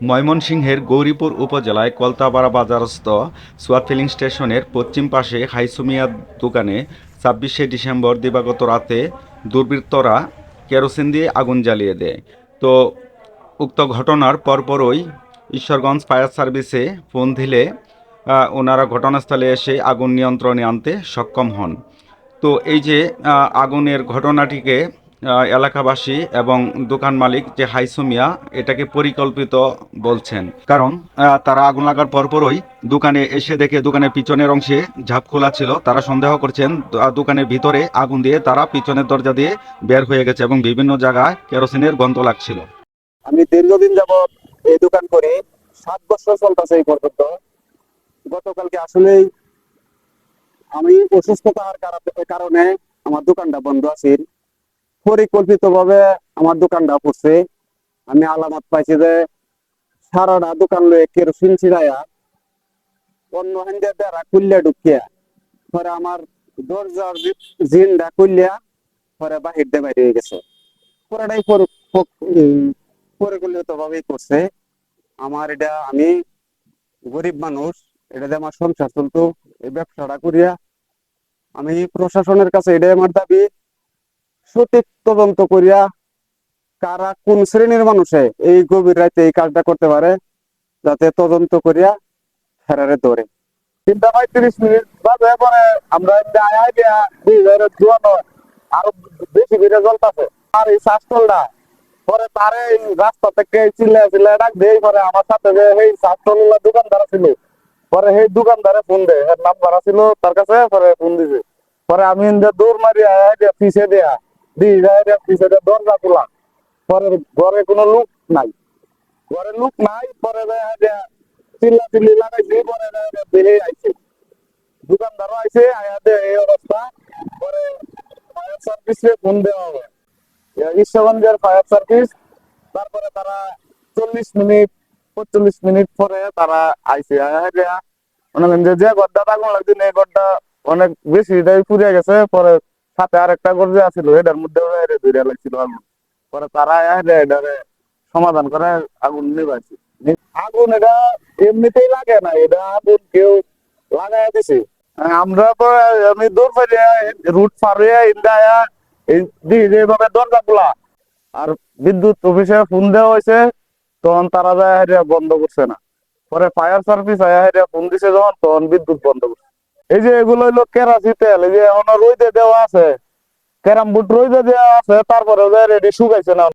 ময়মনসিংহের গৌরীপুর উপজেলায় কলতাপাড়া বাজারস্থ সোয়াত ফিলিং স্টেশনের পশ্চিম পাশে হাইসুমিয়া দোকানে ছাব্বিশে ডিসেম্বর দিবাগত রাতে দুর্বৃত্তরা কেরোসিন দিয়ে আগুন জ্বালিয়ে দেয়। তো উক্ত ঘটনার পরপরই ঈশ্বরগঞ্জ ফায়ার সার্ভিসে ফোন দিলে ওনারা ঘটনাস্থলে এসে আগুন নিয়ন্ত্রণে আনতে সক্ষম হন। তো এই যে আগুনের ঘটনাটিকে এলাকাবাসী এবং দোকান মালিক যে হাইসুমিয়া, এটাকে পরিকল্পিত বলছেন। কারণ তারা আগুন লাগার পরপরই দোকানে এসে দেখে দোকানের পিছনের অংশে ঝাঁপ খোলা ছিল। তারা সন্দেহ করছেন দোকানের ভিতরে আগুন দিয়ে তারা পিছনের দরজা দিয়ে বের হয়ে গেছে এবং বিভিন্ন জায়গায় কেরোসিনের গন্ধ লাগছিল। আমি দীর্ঘদিন যাবৎ এই দোকান করি। সাত বছর চলতেছে এই পর্যন্ত। গতকালকে আসলেই আমি অসুস্থতার কারণে আমার দোকানটা বন্ধ আছে পরিকল্পিত ভাবে আমার দোকানটা পড়ছে। আমি আলামত পাইছি যে সারাটা দোকান লয়ে কেরোসিন ছিড়াইয়া, অন্য বেড়া খুললে ঢুকিয়া, পরে আমার দরজার জিনটা খুললিয়া পরে বাহির দিয়ে বাইরে গেছে। পুরাটাই পরিকল্পিত ভাবেই করছে। আমার এটা আমি গরিব মানুষ, এটা আমার সংসার চলতো, এই ব্যবসাটা করিয়া আমি প্রশাসনের কাছে এটাই আমার দাবি। সঠিক তদন্ত করিয়া কারা কোন শ্রেণির মানুষে এই গভীর রাতে এই কাজটা করতে পারে, যাতে তদন্ত করিয়া ফেরারে ধরে তিনটা পঁয়ত্রিশ মিনিট বাজে, পরে আমরা আরও বেশি ভিড়ে জ্বলতাছে। আর এই শাস্তলটা পরে তারে রাস্তা থেকে চিল্লা চিল্লা ডাক দিয়ে, পরে আমার সাথে যে এই শাস্তল দোকানদার ছিল পরে সেই দোকানদারে ফোন দেয় নাম্বার ছিল তার কাছে, পরে ফোন দিছে। পরে আমি দৌড় মারি, আয়া দিয়া, পিছে দেয়া দরজা খোলা। পরে ঘরে কোনো লোক নাই। ঘরে লোক নাই, পরে চিল্লা চিল্লি লাগাইছি, পরে বেরিয়ে আইছে। দোকানদারও আইছে, আয়া দে এই অবস্থা। পরে ফায়ার সার্ভিসে ফোন দেওয়া হবে। ঈশ্বরগঞ্জের ফায়ার সার্ভিস তারপরে তারা চল্লিশ মিনিট, পঁয়তাল্লিশ মিনিট পরে তারা আইয়া মনে করেন যে যে গড্ডা আগুন লাগছে এই গড্ডা অনেক বেশি এটাই পুড়ে গেছে। পরে সাথে আর একটা গর্জে আছিল, এটার মধ্যে ধরে লাগছিল আগুন। পরে তারা এটারে সমাধান করে আগুন নিবাইছে আগুন এটা এমনিতেই লাগে না, এটা আগুন কেউ লাগাই দিছে। আমরা তো, আমি দূর পাইলে রুট পারিয়ে ইন্দায়া এই দিকে যেভাবে দরজা খোলা, আর বিদ্যুৎ অফিসে ফোন দেওয়া হয়েছে তখন তারা যায় বন্ধ করছে না। পরে ফায়ার সার্ভিস আয়া ফোন দিছে যখন, তখন বিদ্যুৎ বন্ধ করছে। এই যে এগুলো হইল কেরাসি তেল, এই যে এখন রইদে দেওয়া আছে। ক্যারাম বুট রইদে দেওয়া আছে তারপরে রেডি শুকাইছে না।